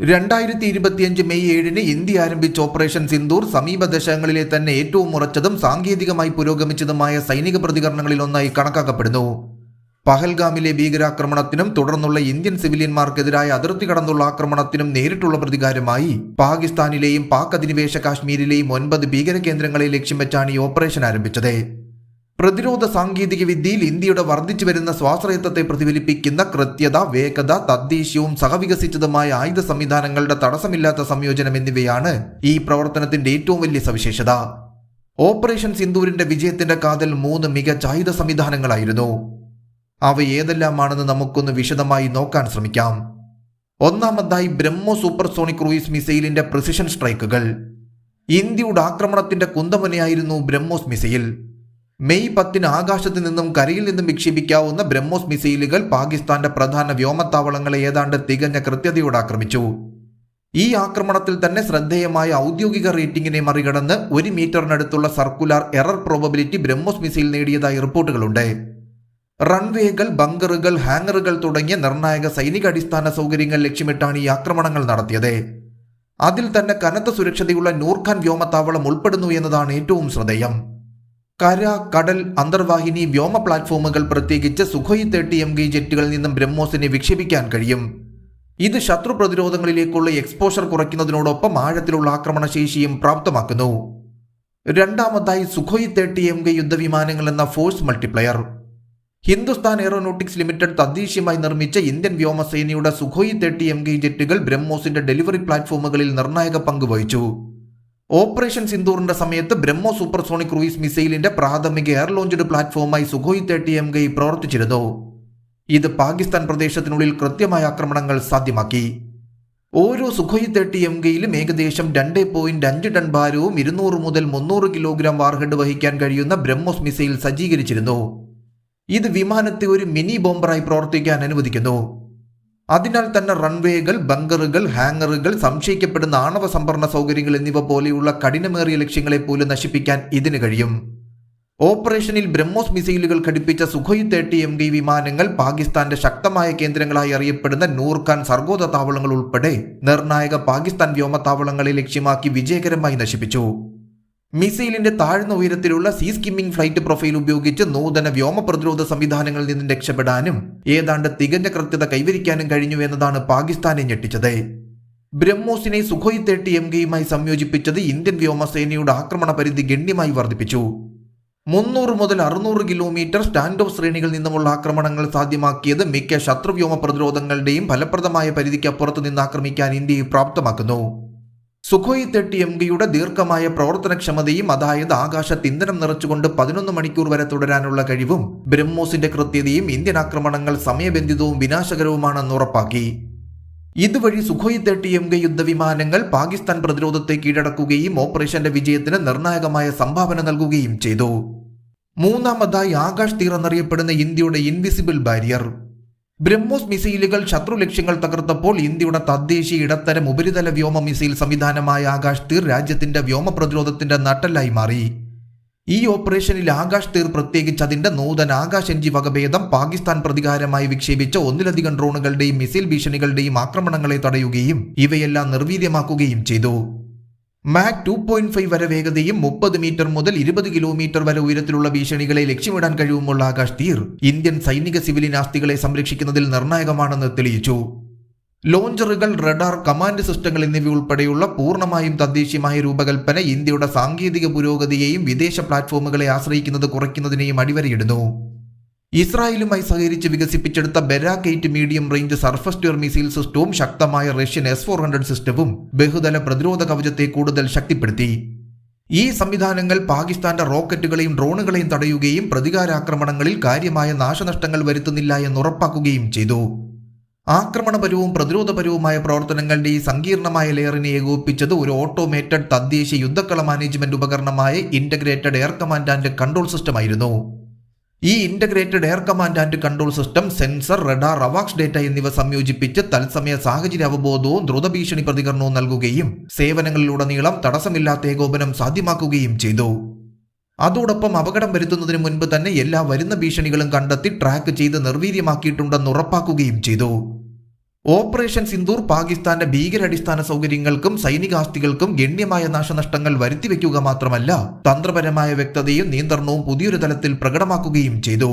രണ്ടായിരത്തി ഇരുപത്തിയഞ്ച് മെയ് ഏഴിന് ഇന്ത്യ ആരംഭിച്ച ഓപ്പറേഷൻ സിന്ദൂർ സമീപ ദശകങ്ങളിലെ തന്നെ ഏറ്റവും ഉറച്ചതും സാങ്കേതികമായി പുരോഗമിച്ചതുമായ സൈനിക പ്രതികരണങ്ങളിൽ ഒന്നായി കണക്കാക്കപ്പെടുന്നു. പഹൽഗാമിലെ ഭീകരാക്രമണത്തിനും തുടർന്നുള്ള ഇന്ത്യൻ സിവിലിയന്മാർക്കെതിരായ അതിർത്തി കടന്നുള്ള ആക്രമണത്തിനും നേരിട്ടുള്ള പ്രതികാരമായി പാകിസ്ഥാനിലെയും പാക് അധിനിവേശ കാശ്മീരിലെയും ഒൻപത് ഭീകര കേന്ദ്രങ്ങളെ ലക്ഷ്യം വെച്ചാണ് ഈ ഓപ്പറേഷൻ ആരംഭിച്ചത്. പ്രതിരോധ സാങ്കേതിക വിദ്യയിൽ ഇന്ത്യയുടെ വർദ്ധിച്ചു വരുന്ന സ്വാശ്രയത്വത്തെ പ്രതിഫലിപ്പിക്കുന്ന കൃത്യത വേഗത തദ്ദേശീയവും സഹവികസിച്ചതുമായ ആയുധ സംവിധാനങ്ങളുടെ തടസ്സമില്ലാത്ത സംയോജനം എന്നിവയാണ് ഈ പ്രവർത്തനത്തിന്റെ ഏറ്റവും വലിയ സവിശേഷത. ഓപ്പറേഷൻ സിന്ദൂരിന്റെ വിജയത്തിന്റെ കാതൽ മൂന്ന് മികച്ച ആയുധ സംവിധാനങ്ങളായിരുന്നു. അവ ഏതെല്ലാമാണെന്ന് നമുക്കൊന്ന് വിശദമായി നോക്കാൻ ശ്രമിക്കാം. ഒന്നാമതായി ബ്രഹ്മോ സൂപ്പർസോണിക് ക്രൂയിസ് മിസൈലിന്റെ പ്രിസിഷൻ സ്ട്രൈക്കുകൾ. ഇന്ത്യയുടെ ആക്രമണത്തിന്റെ കുന്തമുനയായിരുന്നു ബ്രഹ്മോസ് മിസൈൽ. മെയ് പത്തിന് ആകാശത്ത് നിന്നും കരയിൽ നിന്നും വിക്ഷേപിക്കാവുന്ന ബ്രഹ്മോസ് മിസൈലുകൾ പാകിസ്ഥാന്റെ പ്രധാന വ്യോമത്താവളങ്ങളെ ഏതാണ്ട് തികഞ്ഞ കൃത്യതയോടെ ആക്രമിച്ചു. ഈ ആക്രമണത്തിൽ തന്നെ ശ്രദ്ധേയമായ ഔദ്യോഗിക റേറ്റിംഗിനെ മറികടന്ന് ഒരു മീറ്ററിനടുത്തുള്ള circular error probability BrahMos missile നേടിയതായി റിപ്പോർട്ടുകളുണ്ട്. റൺവേകൾ ബങ്കറുകൾ ഹാങ്ങറുകൾ തുടങ്ങിയ നിർണായക സൈനിക അടിസ്ഥാന സൗകര്യങ്ങൾ ലക്ഷ്യമിട്ടാണ് ഈ ആക്രമണങ്ങൾ നടത്തിയത്. അതിൽ തന്നെ കനത്ത സുരക്ഷതയുള്ള നൂർഖാൻ വ്യോമത്താവളം ഉൾപ്പെടുന്നു എന്നതാണ് ഏറ്റവും ശ്രദ്ധേയം. കര കടൽ അന്തർവാഹിനി വ്യോമ പ്ലാറ്റ്ഫോമുകൾ പ്രത്യേകിച്ച് സുഖോയ് തേർട്ടി എം ഗി ജെറ്റുകളിൽ നിന്നും ബ്രഹ്മോസിനെ വിക്ഷേപിക്കാൻ കഴിയും. ഇത് ശത്രു പ്രതിരോധങ്ങളിലേക്കുള്ള എക്സ്പോഷർ കുറയ്ക്കുന്നതിനോടൊപ്പം ആഴത്തിലുള്ള ആക്രമണശേഷിയും പ്രാപ്തമാക്കുന്നു. രണ്ടാമതായി സുഖോയ് തേർട്ടി എം ഗി യുദ്ധവിമാനങ്ങൾ എന്ന force multiplier. Hindustan aeronautics limited തദ്ദേശീയമായി നിർമ്മിച്ച ഇന്ത്യൻ വ്യോമസേനയുടെ സുഖോയ് തേർട്ടി എം ഗി ജെറ്റുകൾ ബ്രഹ്മോസിന്റെ ഡെലിവറി പ്ലാറ്റ്ഫോമുകളിൽ നിർണായക പങ്ക് വഹിച്ചു. ഓപ്പറേഷൻ സിന്ദൂറിന്റെ സമയത്ത് ബ്രഹ്മോ സൂപ്പർസോണിക് ക്രൂയിസ് മിസൈലിന്റെ പ്രാഥമിക എയർ ലോഞ്ച്ഡ് പ്ലാറ്റ്ഫോമായി സുഖോയ് തേർട്ടി എം കൈ പ്രവർത്തിച്ചിരുന്നു. ഇത് പാകിസ്ഥാൻ പ്രദേശത്തിനുള്ളിൽ കൃത്യമായ ആക്രമണങ്ങൾ സാധ്യമാക്കി. ഓരോ സുഖോയ് തേർട്ടി എം കെയിലും ഏകദേശം രണ്ട് പോയിന്റ് അഞ്ച് ടൺ ഭാരവും ഇരുന്നൂറ് മുതൽ മുന്നൂറ് കിലോഗ്രാം വാർഹെഡ് വഹിക്കാൻ കഴിയുന്ന ബ്രഹ്മോസ് മിസൈൽ സജ്ജീകരിച്ചിരുന്നു. ഇത് വിമാനത്തെ ഒരു മിനി ബോംബറായി പ്രവർത്തിക്കാൻ അനുവദിക്കുന്നു. അതിനാൽ തന്നെ റൺവേകൾ ബങ്കറുകൾ ഹാങ്ങറുകൾ സംശയിക്കപ്പെടുന്ന ആണവ സംഭരണ സൗകര്യങ്ങൾ എന്നിവ പോലെയുള്ള കഠിനമേറിയ ലക്ഷ്യങ്ങളെ പോലും നശിപ്പിക്കാൻ ഇതിന് കഴിയും. ഓപ്പറേഷനിൽ ബ്രഹ്മോസ് മിസൈലുകൾ ഘടിപ്പിച്ച സുഖോയ് തേർട്ടി എം ഡി വിമാനങ്ങൾ പാകിസ്ഥാന്റെ ശക്തമായ കേന്ദ്രങ്ങളായി അറിയപ്പെടുന്ന നൂർഖാൻ സർഗോദ താവളങ്ങൾ ഉൾപ്പെടെ നിർണായക പാകിസ്ഥാൻ വ്യോമത്താവളങ്ങളെ ലക്ഷ്യമാക്കി വിജയകരമായി നശിപ്പിച്ചു. മിസൈലിന്റെ താഴ്ന്ന ഉയരത്തിലുള്ള സീ സ്കിമ്മിംഗ് ഫ്ലൈറ്റ് പ്രൊഫൈൽ ഉപയോഗിച്ച് നൂതന വ്യോമ പ്രതിരോധ സംവിധാനങ്ങളിൽ നിന്നും രക്ഷപ്പെടാനും ഏതാണ്ട് തികഞ്ഞ കൃത്യത കൈവരിക്കാനും കഴിഞ്ഞു എന്നതാണ് പാകിസ്ഥാനെ ഞെട്ടിച്ചത്. ബ്രഹ്മോസിനെ സുഖോയ് തേർട്ടി എം കെയുമായി സംയോജിപ്പിച്ചത് ഇന്ത്യൻ വ്യോമസേനയുടെ ആക്രമണ പരിധി ഗണ്യമായി വർദ്ധിപ്പിച്ചു. മുന്നൂറ് മുതൽ അറുന്നൂറ് കിലോമീറ്റർ സ്റ്റാൻഡ് ഓഫ് ശ്രേണികളിൽ നിന്നുമുള്ള ആക്രമണങ്ങൾ സാധ്യമാക്കിയത് മിക്ക ശത്രുവ്യോമ പ്രതിരോധങ്ങളുടെയും ഫലപ്രദമായ പരിധിക്കപ്പുറത്ത് നിന്ന് ആക്രമിക്കാൻ ഇന്ത്യയെ പ്രാപ്തമാക്കുന്നു. സുഖോയ് തേർട്ടി എം ഗിയുടെ ദീർഘമായ പ്രവർത്തനക്ഷമതയും അതായത് ആകാശ ഇന്ധനം നിറച്ചുകൊണ്ട് പതിനൊന്ന് മണിക്കൂർ വരെ തുടരാനുള്ള കഴിവും ബ്രഹ്മോസിന്റെ കൃത്യതയും ഇന്ത്യൻ ആക്രമണങ്ങൾ സമയബന്ധിതവും വിനാശകരവുമാണെന്ന് ഉറപ്പാക്കി. ഇതുവഴി സുഖോയ് തേർട്ടി എം ഗി യുദ്ധവിമാനങ്ങൾ പാകിസ്ഥാൻ പ്രതിരോധത്തെ കീഴടക്കുകയും ഓപ്പറേഷന്റെ വിജയത്തിന് നിർണായകമായ സംഭാവന നൽകുകയും ചെയ്തു. മൂന്നാമതായി ആകാശ് തീർ എന്നറിയപ്പെടുന്ന ഇന്ത്യയുടെ ഇൻവിസിബിൾ ബാരിയർ. ബ്രഹ്മോസ് മിസൈലുകൾ ശത്രു ലക്ഷ്യങ്ങൾ തകർത്തപ്പോൾ ഇന്ത്യയുടെ തദ്ദേശീയ ഇടത്തരം ഉപരിതല വ്യോമ മിസൈൽ സംവിധാനമായ ആകാശ് തീർ രാജ്യത്തിന്റെ വ്യോമ പ്രതിരോധത്തിന്റെ നട്ടലായി മാറി. ഈ ഓപ്പറേഷനിൽ ആകാശ് തീർ പ്രത്യേകിച്ച് അതിന്റെ നൂതന ആകാശ് എൻജി വകഭേദം പാകിസ്ഥാൻ പ്രതികാരമായി വിക്ഷേപിച്ച ഒന്നിലധികം ഡ്രോണുകളുടെയും മിസൈൽ ഭീഷണികളുടെയും ആക്രമണങ്ങളെ തടയുകയും ഇവയെല്ലാം നിർവീര്യമാക്കുകയും ചെയ്തു. മാക് ടു പോയിന്റ് ഫൈവ് വരെ വേഗതയും മുപ്പത് മീറ്റർ മുതൽ ഇരുപത് കിലോമീറ്റർ വരെ ഉയരത്തിലുള്ള ഭീഷണികളെ ലക്ഷ്യമിടാൻ കഴിവുമുള്ള ആകാശ് തീർ. ഇന്ത്യൻ സൈനിക സിവിലിയൻ ആസ്തികളെ സംരക്ഷിക്കുന്നതിൽ നിർണായകമാണെന്ന് തെളിയിച്ചു. ലോഞ്ചറുകൾ റഡാർ കമാൻഡ് സിസ്റ്റങ്ങൾ എന്നിവ ഉൾപ്പെടെയുള്ള പൂർണമായും തദ്ദേശീയമായ രൂപകൽപ്പന ഇന്ത്യയുടെ സാങ്കേതിക പുരോഗതിയെയും വിദേശ പ്ലാറ്റ്ഫോമുകളെ ആശ്രയിക്കുന്നത് കുറയ്ക്കുന്നതിനെയും അടിവരയിടുന്നു. ഇസ്രായേലുമായി സഹകരിച്ച് വികസിപ്പിച്ചെടുത്ത Barak eight medium range surface to air missile സിസ്റ്റവും ശക്തമായ റഷ്യൻ എസ് ഫോർ ഹൺഡ്രഡ് സിസ്റ്റവും ബഹുതല പ്രതിരോധ കവചത്തെ കൂടുതൽ ശക്തിപ്പെടുത്തി. ഈ സംവിധാനങ്ങൾ പാകിസ്ഥാന്റെ റോക്കറ്റുകളെയും ഡ്രോണുകളെയും തടയുകയും പ്രതികാരാക്രമണങ്ങളിൽ കാര്യമായ നാശനഷ്ടങ്ങൾ വരുത്തുന്നില്ല എന്ന് ഉറപ്പാക്കുകയും ചെയ്തു. ആക്രമണപരവും പ്രതിരോധപരവുമായ പ്രവർത്തനങ്ങളുടെ ഈ സങ്കീർണമായ ലെയറിനെ ഏകോപിപ്പിച്ചത് ഒരു ഓട്ടോമേറ്റഡ് തദ്ദേശീയ യുദ്ധക്കള management ഉപകരണമായ integrated air command and control സിസ്റ്റമായിരുന്നു. ഈ integrated air command and control system sensor radar റവാക്സ് data എന്നിവ സംയോജിപ്പിച്ച് തത്സമയ സാഹചര്യ അവബോധവും ദ്രുതഭീഷണി പ്രതികരണവും നൽകുകയും സേവനങ്ങളിലുടനീളം തടസ്സമില്ലാത്ത ഏകോപനം സാധ്യമാക്കുകയും ചെയ്തു. അതോടൊപ്പം അപകടം വരുത്തുന്നതിന് മുൻപ് തന്നെ എല്ലാ വരുന്ന ഭീഷണികളും കണ്ടെത്തി ട്രാക്ക് ചെയ്ത് നിർവീര്യമാക്കിയിട്ടുണ്ടെന്ന് ഉറപ്പാക്കുകയും ചെയ്തു. ഓപ്പറേഷൻ സിന്ദൂർ പാകിസ്ഥാന്റെ ഭീകരാടിസ്ഥാന സൗകര്യങ്ങൾക്കും സൈനികാസ്തികൾക്കും ഗണ്യമായ നാശനഷ്ടങ്ങൾ വരുത്തിവെക്കുക മാത്രമല്ല തന്ത്രപരമായ വ്യക്തതയും നിയന്ത്രണവും പുതിയൊരു തലത്തിൽ പ്രകടമാക്കുകയും ചെയ്തു.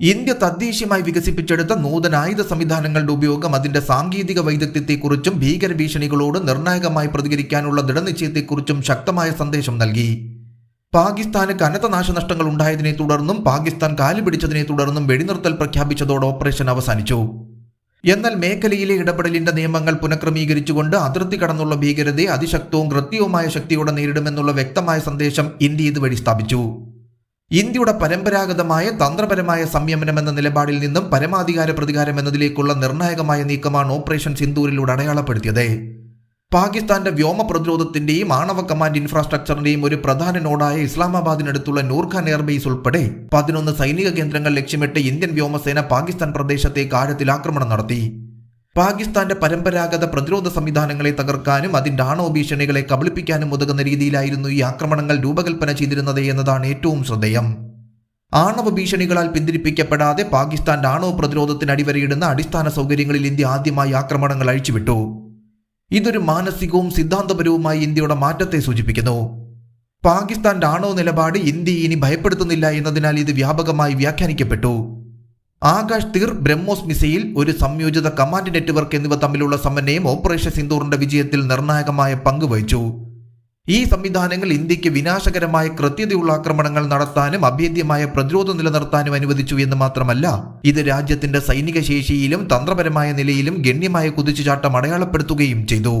ഇന്ത്യ തദ്ദേശീയമായി വികസിപ്പിച്ചെടുത്ത നൂതന ആയുധ സംവിധാനങ്ങളുടെ ഉപയോഗം അതിന്റെ സാങ്കേതിക വൈദഗ്ധ്യത്തെക്കുറിച്ചും ഭീകര ഭീഷണികളോട് നിർണായകമായി പ്രതികരിക്കാനുള്ള ദൃഢനിശ്ചയത്തെക്കുറിച്ചും ശക്തമായ സന്ദേശം നൽകി. പാകിസ്ഥാന് കനത്ത നാശനഷ്ടങ്ങൾ ഉണ്ടായതിനെ തുടർന്നും പാകിസ്ഥാൻ കാലുപിടിച്ചതിനെ തുടർന്നും വെടിനിർത്തൽ പ്രഖ്യാപിച്ചതോടെ ഓപ്പറേഷൻ അവസാനിച്ചു. എന്നാൽ മേഖലയിലെ ഇടപെടലിന്റെ നിയമങ്ങൾ പുനഃക്രമീകരിച്ചുകൊണ്ട് അതിർത്തി കടന്നുള്ള ഭീകരതയെ അതിശക്തവും കൃത്യവുമായ ശക്തിയോടെ നേരിടുമെന്നുള്ള വ്യക്തമായ സന്ദേശം ഇന്ത്യ ഇതുവഴി സ്ഥാപിച്ചു. ഇന്ത്യയുടെ പരമ്പരാഗതമായ തന്ത്രപരമായ സംയമനം എന്ന നിലപാടിൽ നിന്നും പരമാധികാര പ്രതികാരം എന്നതിലേക്കുള്ള നിർണായകമായ നീക്കമാണ് ഓപ്പറേഷൻ സിന്ദൂരിലൂടെ അടയാളപ്പെടുത്തിയത്. പാകിസ്ഥാന്റെ വ്യോമ പ്രതിരോധത്തിന്റെയും ആണവ കമാൻഡ് ഇൻഫ്രാസ്ട്രക്ചറിന്റെയും ഒരു പ്രധാന നോഡായ ഇസ്ലാമാബാദിനടുത്തുള്ള നൂർഖാൻ എയർബേസ് ഉൾപ്പെടെ പതിനൊന്ന് സൈനിക കേന്ദ്രങ്ങൾ ലക്ഷ്യമിട്ട് ഇന്ത്യൻ വ്യോമസേന പാകിസ്ഥാൻ പ്രദേശത്തേക്ക് ആഴത്തിൽ ആക്രമണം നടത്തി. പാകിസ്ഥാന്റെ പരമ്പരാഗത പ്രതിരോധ സംവിധാനങ്ങളെ തകർക്കാനും അതിന്റെ ആണവ ഭീഷണികളെ കബളിപ്പിക്കാനും ഉതകുന്ന രീതിയിലായിരുന്നു ഈ ആക്രമണങ്ങൾ രൂപകൽപ്പന ചെയ്തിരുന്നത് എന്നതാണ് ഏറ്റവും ശ്രദ്ധേയം. ആണവ ഭീഷണികളാൽ പിന്തിരിപ്പിക്കപ്പെടാതെ പാകിസ്ഥാന്റെ ആണവ പ്രതിരോധത്തിന് അടിവരയിടുന്ന അടിസ്ഥാന സൗകര്യങ്ങളിൽ ഇന്ത്യ ആദ്യമായി ആക്രമണങ്ങൾ അഴിച്ചുവിട്ടു. ഇതൊരു മാനസികവും സിദ്ധാന്തപരവുമായി ഇന്ത്യയുടെ മാറ്റത്തെ സൂചിപ്പിക്കുന്നു. പാകിസ്ഥാന്റെ ആണവ നിലപാട് ഇന്ത്യ ഇനി ഭയപ്പെടുത്തുന്നില്ല എന്നതിനാൽ ഇത് വ്യാപകമായി വ്യാഖ്യാനിക്കപ്പെട്ടു. ആകാശ് തീർ ബ്രഹ്മോസ് മിസൈൽ ഒരു സംയോജിത കമാൻഡ് നെറ്റ്വർക്ക് എന്നിവ തമ്മിലുള്ള സമന്വയം ഓപ്പറേഷൻ സിന്ദൂറിന്റെ വിജയത്തിൽ നിർണായകമായ പങ്ക് വഹിച്ചു. ഈ സംവിധാനങ്ങൾ ഇന്ത്യയ്ക്ക് വിനാശകരമായ കൃത്യതയുള്ള ആക്രമണങ്ങൾ നടത്താനും അഭേദ്യമായ പ്രതിരോധം നിലനിർത്താനും അനുവദിച്ചു എന്ന് മാത്രമല്ല ഇത് രാജ്യത്തിന്റെ സൈനിക ശേഷിയിലും തന്ത്രപരമായ നിലയിലും ഗണ്യമായ കുതിച്ചുചാട്ടം അടയാളപ്പെടുത്തുകയും ചെയ്തു.